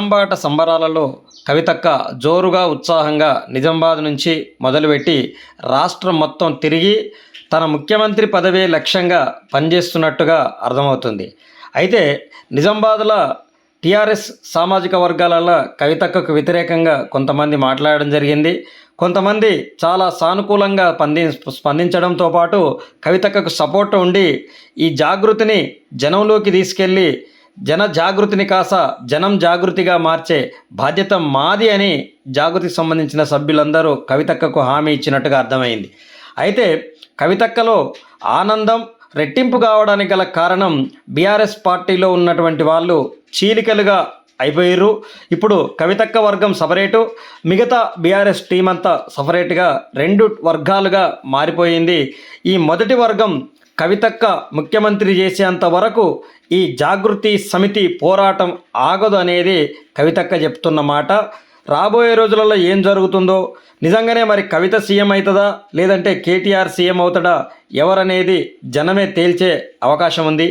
అంబాట సంబరాలలో కవితక్క జోరుగా ఉత్సాహంగా నిజామాబాద్ నుంచి మొదలుపెట్టి రాష్ట్రం మొత్తం తిరిగి తన ముఖ్యమంత్రి పదవే లక్ష్యంగా పనిచేస్తున్నట్టుగా అర్థమవుతుంది. అయితే నిజామాబాద్ల టీఆర్ఎస్ సామాజిక వర్గాలలో కవితక్కకు వ్యతిరేకంగా కొంతమంది మాట్లాడడం జరిగింది. కొంతమంది చాలా సానుకూలంగా పంది స్పందించడంతో పాటు కవితక్కకు సపోర్ట్ ఉండి ఈ జాగృతిని జనంలోకి తీసుకెళ్ళి జన జాగృతిని కాస జనం జాగృతిగా మార్చే బాధ్యత మాది అని జాగృతికి సంబంధించిన సభ్యులందరూ కవితక్కకు హామీ ఇచ్చినట్టుగా అర్థమైంది. అయితే కవితక్కలో ఆనందం రెట్టింపు కావడానికి గల కారణం బీఆర్ఎస్ పార్టీలో ఉన్నటువంటి వాళ్ళు చీలికలుగా అయిపోయారు ఇప్పుడు కవితక్క వర్గం సపరేటు మిగతా బీఆర్ఎస్ టీం అంతా సపరేట్గా రెండు వర్గాలుగా మారిపోయింది. ఈ మొదటి వర్గం కవితక్క ముఖ్యమంత్రి చేసేంత వరకు ఈ జాగృతి సమితి పోరాటం ఆగదు అనేది కవితక్క చెప్తున్న మాట. రాబోయే రోజులలో ఏం జరుగుతుందో నిజంగానే మరి కవిత సీఎం అవుతుందా లేదంటే కేటీఆర్ సీఎం అవుతాడా ఎవరనేది జనమే తేల్చే అవకాశం ఉంది.